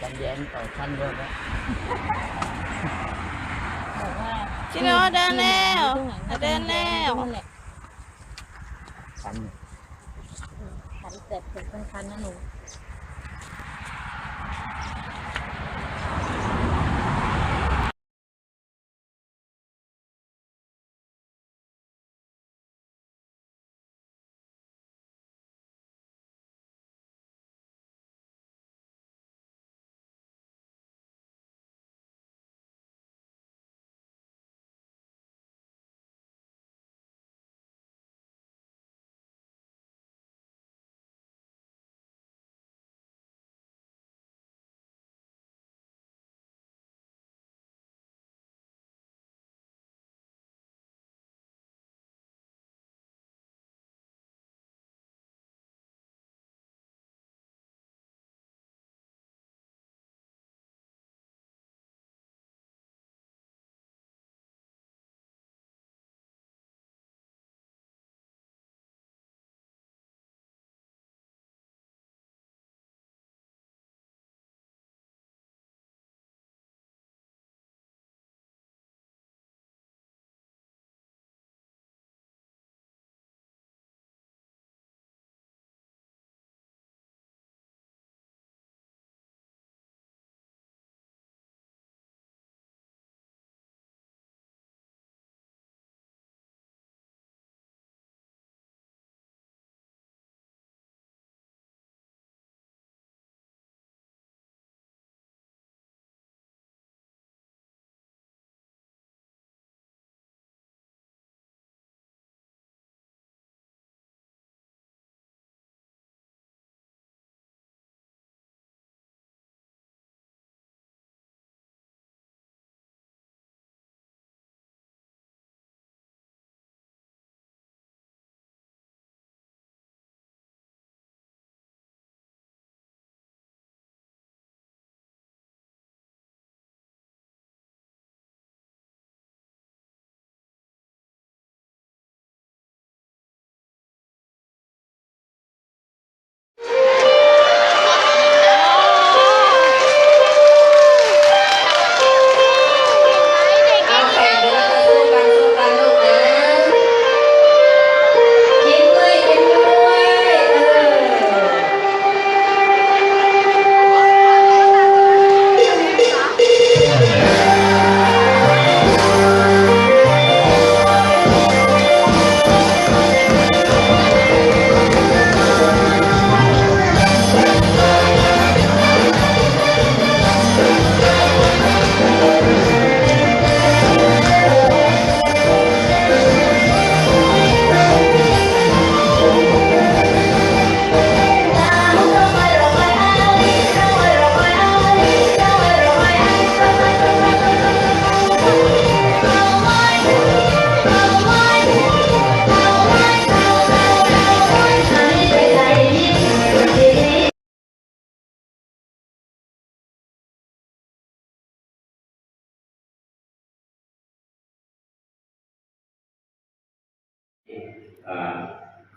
ขัดแย้งต่อท่านด้วยนะบอกว่าชิโนเดินแล้วที่ไหนเดินแล้วนั่นแหละคันขันเสร็จเป็นคันๆนะหนู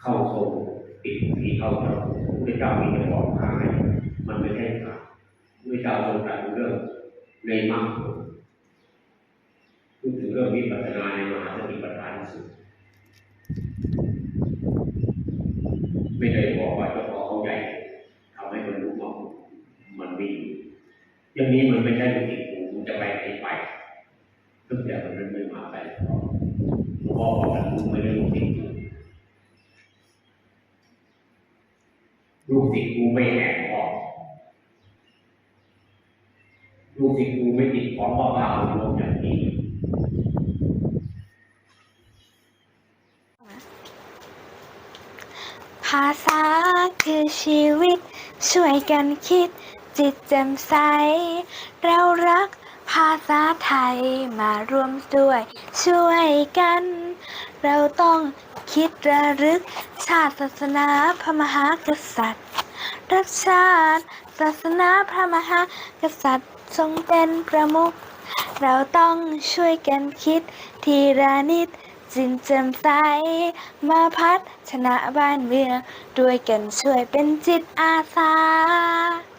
เข้าทรงปิดที่เข้าทรงพระเจ้ามีจะบอกหาย มันไม่ใช่ครับพระเจ้าทรงตรัสเรื่องในมรรคพูดถึงเรื่องวิปัสสนาในมหาสติปัฏฐานสูตรไม่ได้บอกว่าจ้าขอเขาใหญ่ทำให้มันรู้ว่ามันมีอย่างนี้มันไม่ใช่ลูกศิษย์กูมันจะไปไหนไปทุกอย่างมันไม่มาไปหรอกหลวงพ่อบอกว่ากูไม่ได้ลูกศิษย์กู ลูกศิษย์กูไม่แหกคอกลูกศิษย์กูไม่ติดของพ่อพาลงอย่างนี้ภาษาคือชีวิต ช่วยกันคิด จิตแจ่มใส เรารักภาษาไทยมารวมด้วย ช่วยกัน เราต้องคิดระลึก ชาติศาสนาพระมหากษัตริย์ รักชาติศาสนาพระมหากษัตริย์ทรงเป็นประมุข เราต้องช่วยกันคิดทีละนิดจินเจำใสมาพัฒนาบ้านเมืองด้วยกันช่วยเป็นจิตอาสา